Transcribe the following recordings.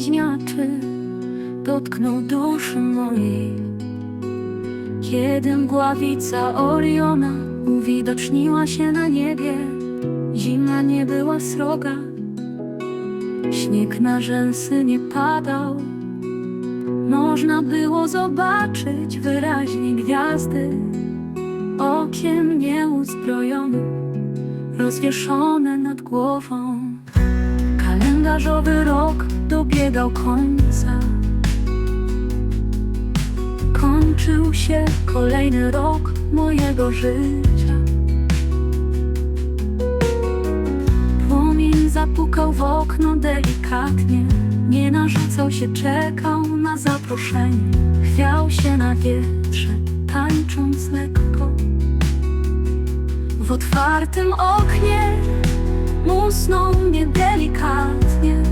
bliźniaczy dotknął duszy mojej. Kiedy mgławica Oriona uwidoczniła się na niebie, zima nie była sroga, śnieg na rzęsy nie padał. Można było zobaczyć wyraźnie gwiazdy, okiem nieuzbrojonym, rozwieszone nad głową. Kalendarzowy rok dobiegał końca. Kończył się kolejny rok mojego życia. Płomień zapukał w okno delikatnie. Nie narzucał się, czekał na zaproszenie. Chwiał się na wietrze, tańcząc lekko. W otwartym oknie musnął mnie delikatnie.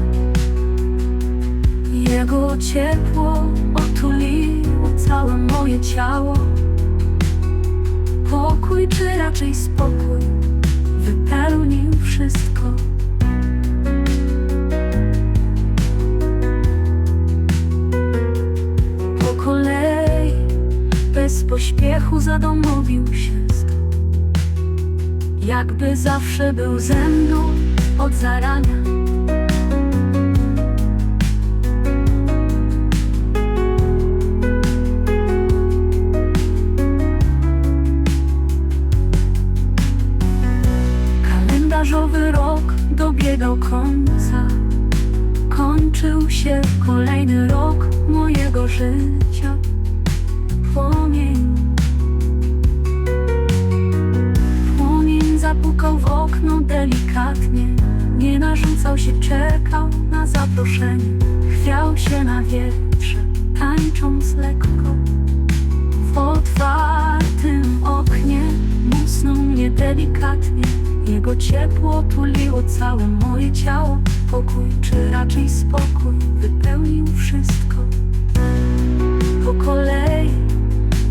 Jego ciepło otuliło całe moje ciało. Pokój, czy raczej spokój, wypełnił wszystko. Po kolei, bez pośpiechu zadomowił się. Jakby zawsze był ze mną od zarania. Kalendarzowy rok dobiegał końca. Kończył się kolejny rok mojego życia. Się, czekał na zaproszenie. Chwiał się na wietrze, tańcząc lekko. W otwartym oknie musnął mnie delikatnie. Jego ciepło tuliło całe moje ciało. Pokój, czy raczej spokój, wypełnił wszystko. Po kolei,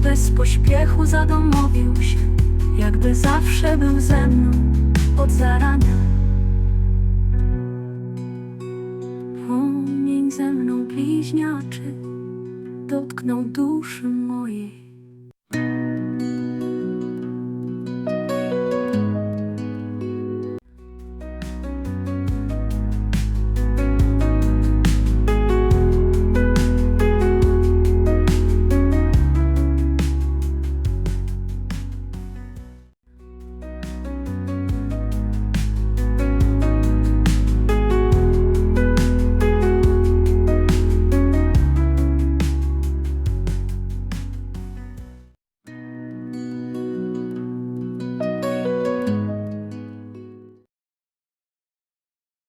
bez pośpiechu zadomowił się, jakby zawsze był ze mną od zarania. dotknął duszy mojej.